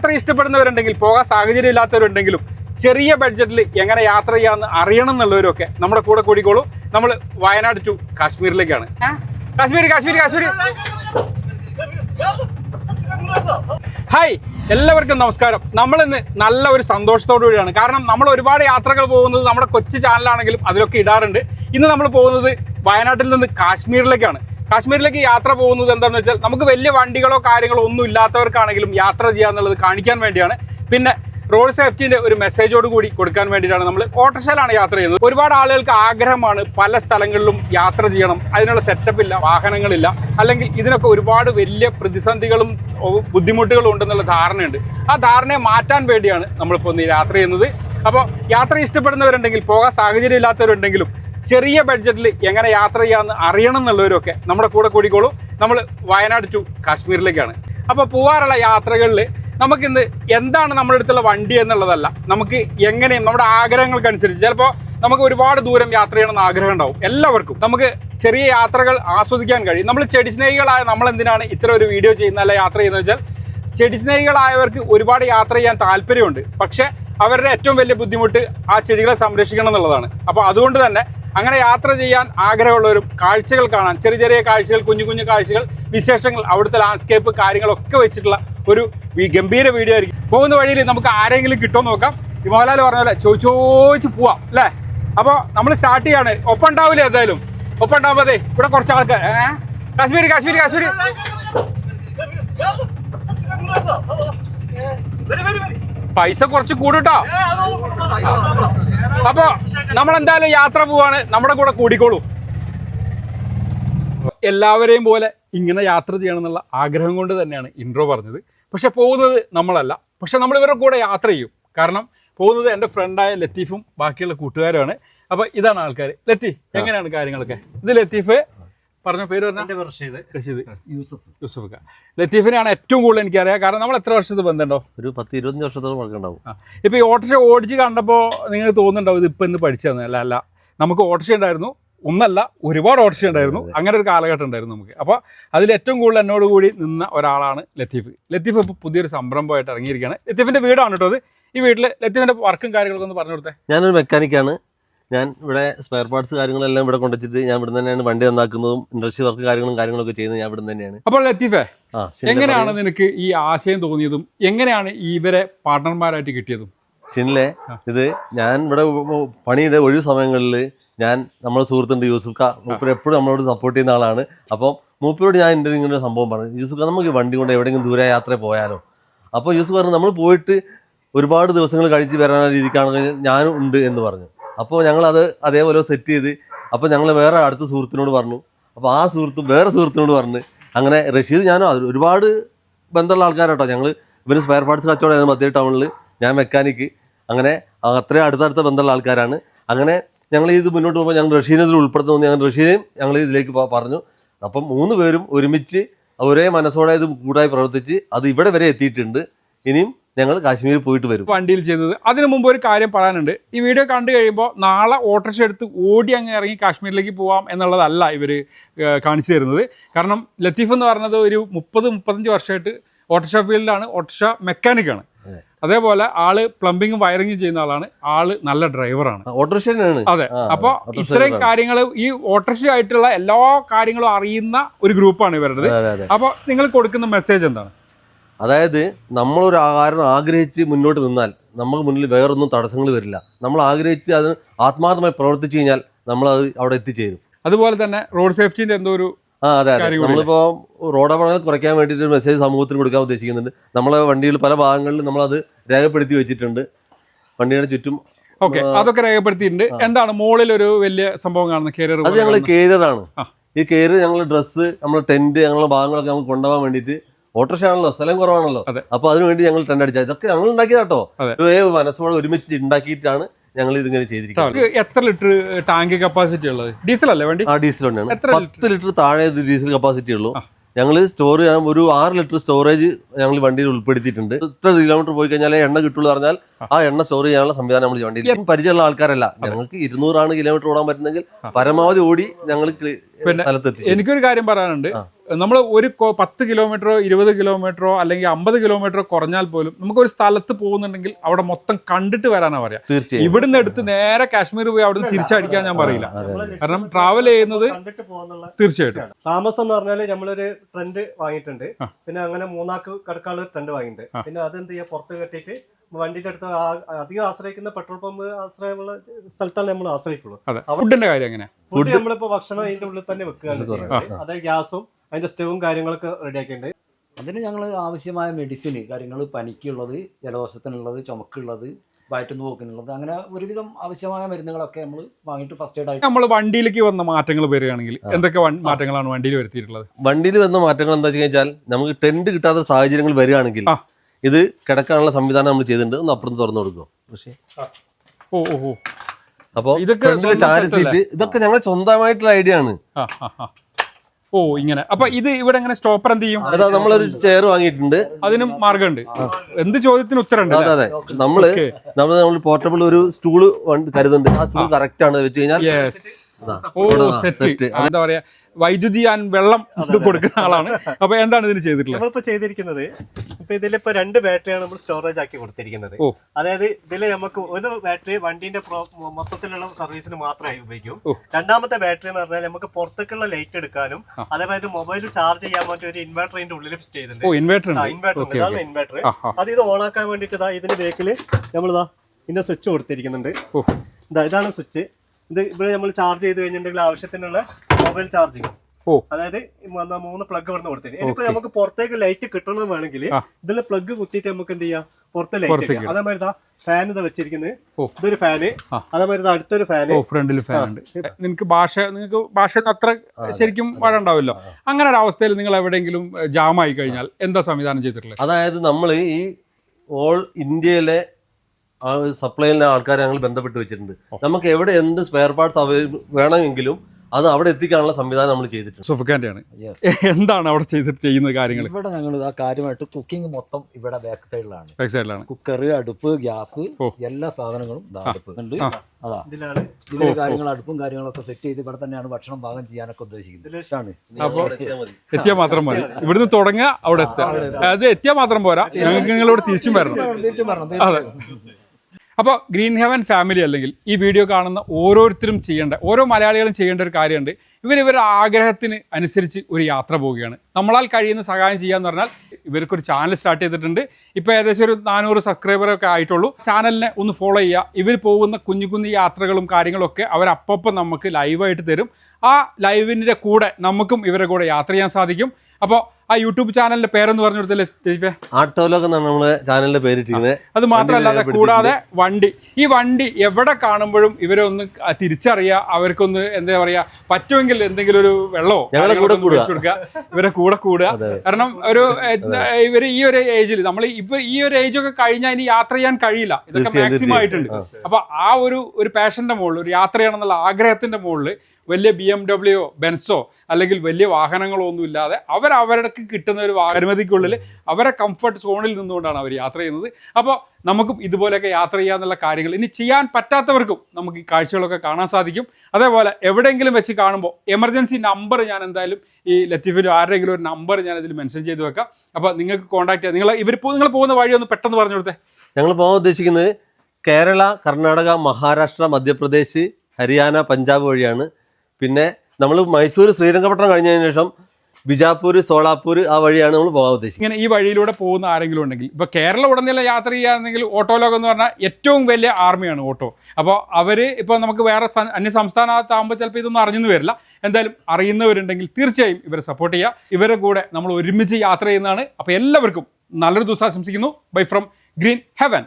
യാത്ര ഇഷ്ടപ്പെടുന്നവരുണ്ടെങ്കിൽ പോകാൻ സാഹചര്യം ഇല്ലാത്തവരുണ്ടെങ്കിലും ചെറിയ ബഡ്ജറ്റിൽ എങ്ങനെ യാത്ര ചെയ്യാമെന്ന് അറിയണം എന്നുള്ളവരൊക്കെ നമ്മുടെ കൂടെ കൂടിക്കോളൂ. നമ്മൾ വയനാട് ടു കാശ്മീരിലേക്കാണ്. കാശ്മീർ കാശ്മീർ കാശ്മീർ ഹായ് എല്ലാവർക്കും നമസ്കാരം. നമ്മൾ ഇന്ന് നല്ല ഒരു സന്തോഷത്തോടു കൂടിയാണ്. കാരണം നമ്മൾ ഒരുപാട് യാത്രകൾ പോകുന്നത് നമ്മുടെ കൊച്ചു ചാനലാണെങ്കിലും അതിലൊക്കെ ഇടാറുണ്ട്. ഇന്ന് നമ്മൾ പോകുന്നത് വയനാട്ടിൽ നിന്ന് കാശ്മീരിലേക്കാണ്. കാശ്മീരിലേക്ക് യാത്ര പോകുന്നത് എന്താണെന്ന് വെച്ചാൽ നമുക്ക് വലിയ വണ്ടികളോ കാര്യങ്ങളോ ഒന്നും ഇല്ലാത്തവർക്കാണെങ്കിലും യാത്ര ചെയ്യാന്നുള്ളത് കാണിക്കാൻ വേണ്ടിയാണ്. പിന്നെ റോഡ് സേഫ്റ്റിന്റെ ഒരു മെസ്സേജോട് കൂടി കൊടുക്കാൻ വേണ്ടിയിട്ടാണ് നമ്മൾ ഓട്ടോറിക്ഷയിലാണ് യാത്ര ചെയ്യുന്നത്. ഒരുപാട് ആളുകൾക്ക് ആഗ്രഹമാണ് പല സ്ഥലങ്ങളിലും യാത്ര ചെയ്യണം. അതിനുള്ള സെറ്റപ്പ് ഇല്ല വാഹനങ്ങളില്ല. അല്ലെങ്കിൽ ഇതിനൊക്കെ ഒരുപാട് വലിയ പ്രതിസന്ധികളും ബുദ്ധിമുട്ടുകളും ഉണ്ടെന്നുള്ള ധാരണയുണ്ട്. ആ ധാരണയെ മാറ്റാൻ വേണ്ടിയാണ് നമ്മളിപ്പോൾ ഒന്ന് യാത്ര ചെയ്യുന്നത്. അപ്പോൾ യാത്ര ഇഷ്ടപ്പെടുന്നവരുണ്ടെങ്കിൽ പോകാൻ സാഹചര്യം ഇല്ലാത്തവരുണ്ടെങ്കിലും ചെറിയ ബഡ്ജറ്റിൽ എങ്ങനെ യാത്ര ചെയ്യാമെന്ന് അറിയണം എന്നുള്ളവരൊക്കെ നമ്മുടെ കൂടെ കൂടിക്കോളൂ. നമ്മൾ വയനാട് ടു കാശ്മീരിലേക്കാണ്. അപ്പോൾ പോവാറുള്ള യാത്രകളിൽ നമുക്കിന്ന് എന്താണ് നമ്മുടെ അടുത്തുള്ള വണ്ടി എന്നുള്ളതല്ല. നമുക്ക് എങ്ങനെയും നമ്മുടെ ആഗ്രഹങ്ങൾക്കനുസരിച്ച്. ചിലപ്പോൾ നമുക്ക് ഒരുപാട് ദൂരം യാത്ര ചെയ്യണമെന്ന് ആഗ്രഹം ഉണ്ടാവും എല്ലാവർക്കും. നമുക്ക് ചെറിയ യാത്രകൾ ആസ്വദിക്കാൻ കഴിയും. നമ്മൾ ചെടി സ്നേഹികളായ നമ്മൾ എന്തിനാണ് ഇത്ര ഒരു വീഡിയോ ചെയ്യുന്ന അല്ല യാത്ര ചെയ്യുന്നത് വെച്ചാൽ ചെടി സ്നേഹികളായവർക്ക് ഒരുപാട് യാത്ര ചെയ്യാൻ താല്പര്യമുണ്ട്. പക്ഷേ അവരുടെ ഏറ്റവും വലിയ ബുദ്ധിമുട്ട് ആ ചെടികളെ സംരക്ഷിക്കണം എന്നുള്ളതാണ്. അപ്പോൾ അതുകൊണ്ട് തന്നെ അങ്ങനെ യാത്ര ചെയ്യാൻ ആഗ്രഹമുള്ളവരും കാഴ്ചകൾ കാണാൻ ചെറിയ ചെറിയ കാഴ്ചകൾ കുഞ്ഞു കുഞ്ഞു കാഴ്ചകൾ വിശേഷങ്ങൾ അവിടുത്തെ ലാൻഡ്സ്കേപ്പ് കാര്യങ്ങളൊക്കെ വെച്ചിട്ടുള്ള ഒരു ഗംഭീര വീഡിയോ ആയിരിക്കും. പോകുന്ന വഴിയിൽ നമുക്ക് ആരെങ്കിലും കിട്ടുമോ നോക്കാം. ഈ മോഹൻലാൽ പറഞ്ഞ പോലെ ചോദിച്ചോച്ച് ചോദിച്ച് പോവാം അല്ലേ? അപ്പോൾ നമ്മൾ സ്റ്റാർട്ട് ചെയ്യാണ്. ഒപ്പം ഉണ്ടാവില്ലേ എന്തായാലും? ഒപ്പം ഉണ്ടാകുമ്പോൾ അതെ ഇവിടെ കുറച്ച് ആൾക്കാർ കാശ്മീർ കാശ്മീർ കാശ്മീർ പൈസ കുറച്ച് കൂടുട്ടോ? അപ്പൊ നമ്മൾ എന്തായാലും യാത്ര പോവാണ്. നമ്മുടെ കൂടെ കൂടിക്കോളൂ. എല്ലാവരെയും പോലെ ഇങ്ങനെ യാത്ര ചെയ്യണം എന്നുള്ള ആഗ്രഹം കൊണ്ട് തന്നെയാണ് ഇൻട്രോ പറഞ്ഞത്. പക്ഷെ പോകുന്നത് നമ്മളല്ല. പക്ഷെ നമ്മൾ ഇവരുടെ കൂടെ യാത്ര ചെയ്യും. കാരണം പോകുന്നത് എന്റെ ഫ്രണ്ടായ ലത്തീഫും ബാക്കിയുള്ള കൂട്ടുകാരുമാണ്. അപ്പൊ ഇതാണ് ആൾക്കാർ ലത്തീഫ് എങ്ങനെയാണ് കാര്യങ്ങളൊക്കെ? ഇത് ലത്തീഫ് പറഞ്ഞ പേര് പറഞ്ഞ? റഷീദ്. യൂസഫ്. യൂസഫ് ലത്തീഫിനെയാണ് ഏറ്റവും കൂടുതൽ എനിക്കറിയാം കാരണം നമ്മൾ എത്ര വർഷത്തെ ബന്ധമുണ്ടോ? ഒരു പത്ത് ഇരുപത്തഞ്ച് വർഷത്തോളം വർക്കുണ്ടാവും ഇപ്പൊ ഇപ്പോൾ ഈ ഓട്ടോറിക്ഷ ഓടിച്ച് കണ്ടപ്പോൾ നിങ്ങൾക്ക് തോന്നുന്നുണ്ടാവും ഇത് ഇപ്പം ഇന്ന് പഠിച്ചതെന്ന് അല്ല അല്ല. നമുക്ക് ഓട്ടോറിക്ഷ ഉണ്ടായിരുന്നു. ഒന്നല്ല ഒരുപാട് ഓട്ടോറിക്ഷ ഉണ്ടായിരുന്നു. അങ്ങനെ ഒരു കാലഘട്ടം ഉണ്ടായിരുന്നു നമുക്ക്. അപ്പോൾ അതിൽ ഏറ്റവും കൂടുതൽ എന്നോട് കൂടി നിന്ന ഒരാളാണ് ലത്തീഫ്. ലത്തീഫ് ഇപ്പോൾ പുതിയൊരു സംരംഭമായിട്ട് ഇറങ്ങിയിരിക്കുകയാണ്. ലത്തീഫിന്റെ വീടാണ് കേട്ടോ അത്. ഈ വീട്ടിൽ ലത്തീഫിന്റെ വർക്കും കാര്യങ്ങളൊക്കെ ഒന്ന് പറഞ്ഞു കൊടുത്തേ. ഞാനൊരു മെക്കാനിക്കാണ് ഞാൻ ഇവിടെ സ്പെയർ പാർട്സ് കാര്യങ്ങളെല്ലാം ഇവിടെ കൊണ്ടുവച്ചിട്ട് ഞാൻ ഇവിടെ തന്നെയാണ് വണ്ടി നന്നാക്കുന്നതും ഇൻഡസ്ട്രി വർക്ക് കാര്യങ്ങളും കാര്യങ്ങളൊക്കെ ചെയ്യുന്നത് ഞാൻ ഇവിടെ തന്നെയാണ്. അപ്പോൾ ലത്തീഫേ എങ്ങനെയാണ് നിനക്ക് ഈ ആശയം തോന്നിയതും? എങ്ങനെയാണ് ഇവരെ പാർട്ണർമാരായിട്ട് കിട്ടിയതും? ഷിനിലെ ഇത് ഞാൻ ഇവിടെ പണിയുടെ ഒഴിവ് സമയങ്ങളിൽ ഞാൻ നമ്മുടെ സുഹൃത്തുണ്ട് യൂസുഫ് ഖാ മൂപ്പർ എപ്പോഴും നമ്മളോട് സപ്പോർട്ട് ചെയ്യുന്ന ആളാണ്. അപ്പം മൂപ്പരോട് ഞാൻ എന്റെ ഇങ്ങനെ ഒരു സംഭവം പറഞ്ഞു. യൂസുഫ് ഖാ നമുക്ക് വണ്ടി കൊണ്ട് എവിടെയെങ്കിലും ദൂരെ യാത്ര പോയാലോ? അപ്പോൾ യൂസുഫ് പറഞ്ഞു നമ്മൾ പോയിട്ട് ഒരുപാട് ദിവസങ്ങൾ കഴിച്ച് വരാൻ രീതിക്കാണെങ്കിൽ ഞാനും ഉണ്ട് എന്ന് പറഞ്ഞു. അപ്പോൾ ഞങ്ങൾ അത് അതേപോലെ സെറ്റ് ചെയ്ത് അപ്പോൾ ഞങ്ങൾ വേറെ അടുത്ത സുഹൃത്തിനോട് പറഞ്ഞു. അപ്പോൾ ആ സുഹൃത്തും വേറെ സുഹൃത്തിനോട് പറഞ്ഞ് അങ്ങനെ റഷീദ് ഞാനും ഒരുപാട് ബന്ധമുള്ള ആൾക്കാരാട്ടോ. ഞങ്ങൾ ഇവർ സ്പെയർ പാർട്സ് കച്ചവടമായിരുന്നു മധ്യ ടൗണിൽ ഞാൻ മെക്കാനിക്ക് അങ്ങനെ അത്രയും അടുത്തടുത്ത ബന്ധമുള്ള ആൾക്കാരാണ്. അങ്ങനെ ഞങ്ങൾ ഇത് മുന്നോട്ട് പോകുമ്പോൾ ഞങ്ങൾ റഷീനെ ഇതിൽ ഉൾപ്പെടുത്തുന്നു ഞങ്ങൾ റഷീനെയും ഞങ്ങൾ ഇതിലേക്ക് പറഞ്ഞു. അപ്പം മൂന്ന് പേരും ഒരുമിച്ച് ഒരേ മനസ്സോടെ ഇത് കൂട്ടായി പ്രവർത്തിച്ച് അത് ഇവിടെ വരെ എത്തിയിട്ടുണ്ട്. ഇനിയും ഞങ്ങൾ കാശ്മീരിൽ പോയിട്ട് വരും. വണ്ടിയിൽ ചെയ്തത്. അതിനു മുമ്പ് ഒരു കാര്യം പറയാനുണ്ട്. ഈ വീഡിയോ കണ്ടു കഴിയുമ്പോൾ നാളെ ഓട്ടോറിക്ഷ എടുത്ത് ഓടി അങ്ങ് ഇറങ്ങി കാശ്മീരിലേക്ക് പോവാം എന്നുള്ളതല്ല ഇവർ കാണിച്ചു തരുന്നത്. കാരണം ലത്തീഫ് എന്ന് പറഞ്ഞത് ഒരു മുപ്പത് മുപ്പത്തഞ്ച് വർഷമായിട്ട് ഓട്ടോറിക്ഷ ഫീൽഡാണ് ഓട്ടോറിക്ഷ മെക്കാനിക്കാണ് അതെ. അതേപോലെ ആൾ പ്ലംബിങ്ങും വയറിങ്ങും ചെയ്യുന്ന ആളാണ്. ആൾ നല്ല ഡ്രൈവറാണ് ഓട്ടോറിക്ഷ തന്നെയാണ്. അതെ. അപ്പൊ അപ്പോൾ ഇത്രയും. കാര്യങ്ങൾ ഈ ഓട്ടോറിക്ഷ ആയിട്ടുള്ള എല്ലാ കാര്യങ്ങളും അറിയുന്ന ഒരു ഗ്രൂപ്പാണ് ഇവരുടേത്. അപ്പോൾ നിങ്ങൾ കൊടുക്കുന്ന മെസ്സേജ് എന്താണ്? അതായത് നമ്മളൊരു കാരണം ആഗ്രഹിച്ച് മുന്നോട്ട് നിന്നാൽ നമുക്ക് മുന്നിൽ വേറൊന്നും തടസ്സങ്ങൾ വരില്ല. നമ്മൾ ആഗ്രഹിച്ച് അത് ആത്മാർത്ഥമായി പ്രവർത്തിച്ചു കഴിഞ്ഞാൽ നമ്മൾ അത് അവിടെ എത്തിച്ചേരും. അതുപോലെ തന്നെ റോഡ് സേഫ്റ്റിന്റെ എന്തോ ഒരു ആ അതെ അതെ. നമ്മളിപ്പോൾ റോഡ് അപകടങ്ങൾ കുറയ്ക്കാൻ വേണ്ടിയിട്ട് ഒരു മെസ്സേജ് സമൂഹത്തിന് കൊടുക്കാൻ ഉദ്ദേശിക്കുന്നുണ്ട്. നമ്മളെ വണ്ടിയിൽ പല ഭാഗങ്ങളിലും നമ്മളത് രേഖപ്പെടുത്തി വെച്ചിട്ടുണ്ട്. വണ്ടിയുടെ ചുറ്റും ഓക്കെ അതൊക്കെ രേഖപ്പെടുത്തിയിട്ടുണ്ട്. എന്താണ് മുകളിൽ ഒരു വലിയ സംഭവം കാണുന്നത്? കേരിയർ അത് ഞങ്ങൾ കേരറാണ് ഈ കേരർ ഞങ്ങൾ ഡ്രസ്സ് നമ്മൾ ടെന്റ് ഞങ്ങളുടെ ഭാഗങ്ങളൊക്കെ നമുക്ക് കൊണ്ടുപോകാൻ വേണ്ടിയിട്ട് ഓട്ടോറിക്ഷ ആണല്ലോ സ്ഥലം കുറവാണല്ലോ. അപ്പൊ അതിനുവേണ്ടി ഞങ്ങൾ ടെൻഡ് അടിച്ചത് ഇതൊക്കെ ഞങ്ങൾ ഉണ്ടാക്കിയതാട്ടോ മനസ്സോടെ ഒരുമിച്ച് ഉണ്ടാക്കിയിട്ടാണ് ഞങ്ങൾ ഇതിങ്ങനെ ചെയ്തിരിക്കുന്നത്. എത്ര ലിറ്റർ ടാങ്ക് കപ്പാസിറ്റി ഉള്ളത്? ഡീസൽ അല്ലേ വണ്ടി? ആ ഡീസൽ എത്ര പത്ത് ലിറ്റർ? താഴെ ഡീസൽ കപ്പാസിറ്റി ഉള്ളൂ. ഞങ്ങൾ സ്റ്റോർ ചെയ്യാൻ ഒരു ആറ് ലിറ്റർ സ്റ്റോറേജ് ഞങ്ങൾ വണ്ടിയിൽ ഉൾപ്പെടുത്തിയിട്ടുണ്ട്. ഇത്ര കിലോമീറ്റർ പോയി കഴിഞ്ഞാൽ എണ്ണ കിട്ടുള്ളൂ പറഞ്ഞാൽ ആ എണ്ണ സ്റ്റോർ ചെയ്യാനുള്ള സംവിധാനം നമ്മൾ വണ്ടിയിൽ പരിചയമുള്ള ആൾക്കാരല്ല. ഞങ്ങൾക്ക് ഇരുന്നൂറാണ് കിലോമീറ്റർ ഓടാൻ പറ്റുന്നെങ്കിൽ പരമാവധി ഓടി ഞങ്ങൾ സ്ഥലത്തെത്തി എനിക്കൊരു കാര്യം പറയാനുണ്ട്. നമ്മൾ ഒരു പത്ത് കിലോമീറ്ററോ ഇരുപത് കിലോമീറ്ററോ അല്ലെങ്കിൽ അമ്പത് കിലോമീറ്ററോ കുറഞ്ഞാൽ പോലും നമുക്ക് ഒരു സ്ഥലത്ത് പോകുന്നുണ്ടെങ്കിൽ അവിടെ മൊത്തം കണ്ടിട്ട് വരാനാ പറയാ. തീർച്ചയായും. ഇവിടുന്ന് എടുത്ത് നേരെ കാശ്മീർ പോയി അവിടുന്ന് തിരിച്ചടിക്കാൻ ഞാൻ പറയില്ല. കാരണം ട്രാവൽ ചെയ്യുന്നത് തീർച്ചയായിട്ടും. താമസം എന്ന് പറഞ്ഞാൽ നമ്മളൊരു ട്രെൻഡ് വാങ്ങിയിട്ടുണ്ട്. പിന്നെ അങ്ങനെ മൂന്നാക്ക് കിടക്കാനുള്ള ട്രെൻഡ് വാങ്ങിയിട്ടുണ്ട്. പിന്നെ അതെന്ത് ചെയ്യാ? പുറത്ത് കെട്ടിയിട്ട് വണ്ടിന്റെ അടുത്ത് ആ- അധികം ആശ്രയിക്കുന്ന പെട്രോൾ പമ്പ് ആശ്രയമുള്ള സ്ഥലത്താണ് നമ്മൾ ആശ്രയിക്കുള്ളൂ. ഫുഡിന്റെ കാര്യം എങ്ങനെ ഫുഡ് നമ്മളിപ്പോ ഭക്ഷണം അതിന്റെ ഉള്ളിൽ തന്നെ വെക്കുകയാണ് ചെയ്യുന്നത്. അതായത് ഗ്യാസും അതിന്റെ സ്റ്റവും കാര്യങ്ങളൊക്കെ റെഡി ആക്കിയിട്ടുണ്ട് അതിന് ഞങ്ങൾ ആവശ്യമായ മെഡിസിന് കാര്യങ്ങൾ പനിക്കുള്ളത് ജലദോഷത്തിനുള്ളത് ചുമക്കുള്ളത് വയറ്റുന്ന പോക്കിനുള്ളത് അങ്ങനെ ഒരുവിധം ആവശ്യമായ മരുന്നുകളൊക്കെ നമ്മൾ വാങ്ങിയിട്ട് ഫസ്റ്റ് എയ്ഡ് ആയിട്ട് നമ്മൾ വണ്ടിയിലേക്ക് വന്ന മാറ്റങ്ങൾ വരികയാണെങ്കിൽ എന്തൊക്കെ മാറ്റങ്ങളാണ് വണ്ടിയിൽ വരുത്തിയിട്ടുള്ളത്? വണ്ടിയിൽ വന്ന മാറ്റങ്ങൾ എന്താ വെച്ച് കഴിഞ്ഞാൽ നമുക്ക് ടെന്റ് കിട്ടാത്ത സാഹചര്യങ്ങൾ വരികയാണെങ്കിൽ. ഇത് കിടക്കാനുള്ള സംവിധാനം നമ്മൾ ചെയ്തിട്ടുണ്ട്. ഒന്ന് അപ്പുറത്ത് തുറന്നു കൊടുക്കും. പക്ഷേ. ഓ ഓ ഓ. അപ്പോൾ ഇതൊക്കെ ചാരി? സീറ്റ് ഇതൊക്കെ ഞങ്ങൾ സ്വന്തമായിട്ടുള്ള ഐഡിയ ആണ്. ഓ ഇങ്ങനെ. അപ്പൊ ഇത് ഇവിടെ എങ്ങനെ സ്റ്റോപ്പർ എന്ത് ചെയ്യും? അതാ നമ്മളൊരു ചെയർ വാങ്ങിയിട്ടുണ്ട്. അതിനും മാർഗമുണ്ട് എന്ത് ചോദ്യത്തിന് ഉത്തരമുണ്ട് അതെ അതെ. നമ്മൾ നമ്മൾ നമ്മൾ നമ്മൾ പോർട്ടബിൾ ഒരു സ്റ്റൂൾ കരുതുന്നുണ്ട്. ആ സ്റ്റൂൾ കറക്റ്റ് ആണ് വെച്ച് കഴിഞ്ഞാൽ. ഓ സെറ്റ്. എന്താ പറയാ വൈദ്യുതി ആൻഡ് വെള്ളം ഇത് കൊടുക്കുന്ന ആളാണ്. അപ്പൊ എന്താണ് ഇതിന് ചെയ്തിട്ടുള്ളത്? നമ്മളിപ്പോ ചെയ്തിരിക്കുന്നത് ഇപ്പൊ ഇതിലിപ്പോ രണ്ട് ബാറ്ററിയാണ് നമ്മൾ സ്റ്റോറേജ് ആക്കി കൊടുത്തിരിക്കുന്നത്. അതായത് ഇതിൽ നമുക്ക് ഒരു ബാറ്ററി വണ്ടിന്റെ മൊത്തത്തിലുള്ള സർവീസിന് മാത്രമേ ഉപയോഗിക്കൂ. രണ്ടാമത്തെ ബാറ്ററി എന്ന് പറഞ്ഞാൽ നമുക്ക് പുറത്തേക്കുള്ള ലൈറ്റ് എടുക്കാനും അതായത് അതേപോലെ മൊബൈൽ ചാർജ് ചെയ്യാൻ വേണ്ടി ഒരു ഇൻവെർട്ടർ ഇതിന്റെ ഉള്ളിൽ ഫിറ്റ് ചെയ്തിട്ടുണ്ട്. ഓ ഇൻവേർട്ടർ ഇൻവെർട്ടർ ഇതാണ് ഇൻവെർട്ടർ അത് ഇത് ഓൺ ആക്കാൻ വേണ്ടിട്ട് ഇതാ ഇതിന്റെ ബേക്കിൽ നമ്മളിതാ ഇതിന്റെ സ്വിച്ച് കൊടുത്തിരിക്കുന്നുണ്ട്. ഇതാണ് സ്വിച്ച് ഇത് ഇവിടെ നമ്മൾ ചാർജ് ചെയ്ത് കഴിഞ്ഞിട്ടുണ്ടെങ്കിൽ ആവശ്യത്തിനുള്ള മൊബൈൽ ചാർജിങ് ഓ. അതായത് മൂന്ന് പ്ലഗ് ഇവിടുന്ന് കൊടുത്തിട്ട് ഇനിയിപ്പോ Okay. നമുക്ക് പുറത്തേക്ക് ലൈറ്റ് കിട്ടണം വേണമെങ്കിൽ. ഇതിൽ പ്ലഗ് കുത്തിയിട്ട് നമുക്ക് എന്ത് ചെയ്യാം? പുറത്തെ ലൈറ്റ്. അതേമാതിരി ഫാൻ ഇതാ വെച്ചിരിക്കുന്നത്. ഇതൊരു ഫാന്. അതേമാതിരി അടുത്തൊരു ഫാന് ഓ ഫ്രണ്ടിൽ ഫാൻ ഉണ്ട്. നിങ്ങൾക്ക് ഭാഷ നിങ്ങൾക്ക് ഭാഷ അത്ര ശരിക്കും വഴണ്ടാവില്ലോ. അങ്ങനെ ഒരു അവസ്ഥയിൽ നിങ്ങൾ എവിടെയെങ്കിലും ജാം ആയി കഴിഞ്ഞാൽ എന്താ സംവിധാനം ചെയ്തിട്ടുള്ളത്? അതായത് നമ്മൾ ഈ ഓൾ ഇന്ത്യയിലെ ആ സപ്ലൈയിലെ ആൾക്കാരെ ഞങ്ങൾ ബന്ധപ്പെട്ട് വെച്ചിട്ടുണ്ട്. നമുക്ക് എവിടെ എന്ത് സ്പെയർ പാർട്സ് വേണമെങ്കിലും അത് അവിടെ എത്തിക്കാനുള്ള സംവിധാനം നമ്മൾ ചെയ്തിട്ടുണ്ട്. സുഫിക്കാന്റെ യെസ് എന്താണ് അവിടെ ചെയ്തിട്ട് ചെയ്യുന്ന കാര്യങ്ങൾ? ഇവിടെ ഞങ്ങൾ ആ കാര്യമായിട്ട് കുക്കിംഗ് മൊത്തം ഇവിടെ ബാക്ക് സൈഡിലാണ് ബാക്ക് സൈഡിലാണ് കുക്കർ അടുപ്പ് ഗ്യാസ് എല്ലാ സാധനങ്ങളും ദാ അടുപ്പ്. ഉണ്ട് അതാ. ഇതിലാണ്. ഇതിലെ കാര്യങ്ങൾ അടുപ്പും കാര്യങ്ങളൊക്കെ സെറ്റ് ചെയ്ത് ഇവിടെ തന്നെയാണ് ഭക്ഷണം പാകം ചെയ്യാനൊക്കെ ഉദ്ദേശിക്കുന്നത്. എത്തിയാൽ മതി. എത്തിയാൽ മാത്രം മതി. ഇവിടുന്ന് തുടങ്ങുക അവിടെ എത്തുക. അത് എത്തിയാൽ മാത്രം പോരാ. ഞങ്ങൾക്ക് നിങ്ങളോട് തിരിച്ചും വരണം. തിരിച്ചും വരണം അതെ. അപ്പോൾ ഗ്രീൻ ഹെവൻ ഫാമിലി അല്ലെങ്കിൽ ഈ വീഡിയോ കാണുന്ന ഓരോരുത്തരും ചെയ്യേണ്ട ഓരോ മലയാളികളും ചെയ്യേണ്ട ഒരു കാര്യമുണ്ട്. ഇവർ ഇവരുടെ ആഗ്രഹത്തിന് അനുസരിച്ച് ഒരു യാത്ര പോവുകയാണ്. നമ്മളാൽ കഴിയുന്ന സഹായം ചെയ്യാന്ന് പറഞ്ഞാൽ ഇവർക്കൊരു ചാനൽ സ്റ്റാർട്ട് ചെയ്തിട്ടുണ്ട്. ഇപ്പോൾ ഏകദേശം ഒരു നാനൂറ് സബ്സ്ക്രൈബറൊക്കെ ആയിട്ടുള്ളൂ. ചാനലിനെ ഒന്ന് ഫോളോ ചെയ്യുക. ഇവർ പോകുന്ന കുഞ്ഞു കുഞ്ഞു യാത്രകളും കാര്യങ്ങളൊക്കെ അവരപ്പം നമുക്ക് ലൈവായിട്ട് തരും. ആ ലൈവിന്റെ കൂടെ നമുക്കും ഇവരുടെ കൂടെ യാത്ര ചെയ്യാൻ സാധിക്കും. അപ്പോൾ ആ യൂട്യൂബ് ചാനലിന്റെ പേരെന്ന് പറഞ്ഞു കൊടുത്തല്ലേ തെജിപ്പേ ആട്ടോലോക്ക് എന്നാണ് ചാനലിന്റെ പേരിട്ടിരിക്കുന്നത്. അത് മാത്രമല്ല കൂടാതെ വണ്ടി. ഈ വണ്ടി എവിടെ കാണുമ്പോഴും ഇവരെ ഒന്ന് തിരിച്ചറിയുക. അവർക്കൊന്ന് എന്താ പറയുക പറ്റുമെങ്കിൽ എന്തെങ്കിലും ഒരു വെള്ളമോ ഞങ്ങളുടെ കൂടെ കൊടുക്കുക ഇവരെ കൂടെ കൂടുക. കാരണം ഒരു ഇവർ ഈ ഒരു ഏജിൽ നമ്മൾ ഇപ്പൊ ഈ ഒരു ഏജ് ഒക്കെ കഴിഞ്ഞാൽ ഇനി യാത്ര ചെയ്യാൻ കഴിയില്ല. ഇതൊക്കെ മാക്സിമം ആയിട്ടുണ്ട്. അപ്പൊ ആ ഒരു ഒരു പാഷന്റെ മുകളിൽ ഒരു യാത്ര ചെയ്യണമെന്നുള്ള ആഗ്രഹത്തിന്റെ മുകളിൽ വലിയ ബി എം ഡബ്ല്യു ബെൻസോ അല്ലെങ്കിൽ വലിയ വാഹനങ്ങളോ ഒന്നും ഇല്ലാതെ അവർ അവർക്ക് കിട്ടുന്ന ഒരു പരിമിതിക്കുള്ളിൽ അവരെ കംഫർട്ട് സോണിൽ നിന്നുകൊണ്ടാണ് അവർ യാത്ര ചെയ്യുന്നത്. അപ്പോൾ നമുക്കും ഇതുപോലെയൊക്കെ യാത്ര ചെയ്യാന്നുള്ള കാര്യങ്ങൾ ഇനി ചെയ്യാൻ പറ്റാത്തവർക്കും നമുക്ക് ഈ കാഴ്ചകളൊക്കെ കാണാൻ സാധിക്കും. അതേപോലെ എവിടെയെങ്കിലും വെച്ച് കാണുമ്പോൾ എമർജൻസി നമ്പർ ഞാൻ എന്തായാലും ഈ ലത്തീഫിന്റെ ആരുടെയെങ്കിലും ഒരു നമ്പർ ഞാൻ ഇതിൽ മെൻഷൻ ചെയ്ത് വെക്കാം. അപ്പോൾ നിങ്ങൾക്ക് കോൺടാക്ട് ചെയ്യാം. നിങ്ങൾ ഇവർ നിങ്ങൾ പോകുന്ന വഴി ഒന്ന് പെട്ടെന്ന് പറഞ്ഞു കൊടുത്തേ. ഞങ്ങൾ പോകാൻ ഉദ്ദേശിക്കുന്നത് കേരള കർണാടക മഹാരാഷ്ട്ര മധ്യപ്രദേശ് ഹരിയാന പഞ്ചാബ് വഴിയാണ്. പിന്നെ നമ്മൾ മൈസൂർ ശ്രീരംഗപട്ടണം കഴിഞ്ഞതിന് ശേഷം ബിജാപ്പൂർ സോളാപ്പൂർ ആ വഴിയാണ് നമ്മൾ പോകാൻ ഉദ്ദേശിക്കുന്നത്. ഇങ്ങനെ ഈ വഴിയിലൂടെ പോകുന്ന ആരെങ്കിലും ഉണ്ടെങ്കിൽ ഇപ്പോൾ കേരള ഉടനീളം യാത്ര ചെയ്യുകയാണെങ്കിൽ ഓട്ടോ ലോകം എന്ന് പറഞ്ഞാൽ ഏറ്റവും വലിയ ആർമിയാണ് ഓട്ടോ. അപ്പോൾ അവർ ഇപ്പോൾ നമുക്ക് വേറെ അന്യ സംസ്ഥാനത്താകുമ്പോൾ ചിലപ്പോൾ ഇതൊന്നും അറിഞ്ഞെന്ന് വരില്ല. എന്തായാലും അറിയുന്നവരുണ്ടെങ്കിൽ തീർച്ചയായും ഇവരെ സപ്പോർട്ട് ചെയ്യുക. ഇവരെ കൂടെ നമ്മൾ ഒരുമിച്ച് യാത്ര ചെയ്യുന്നതാണ്. അപ്പോൾ എല്ലാവർക്കും നല്ലൊരു ദിവസം ആശംസിക്കുന്നു. Bye from green heaven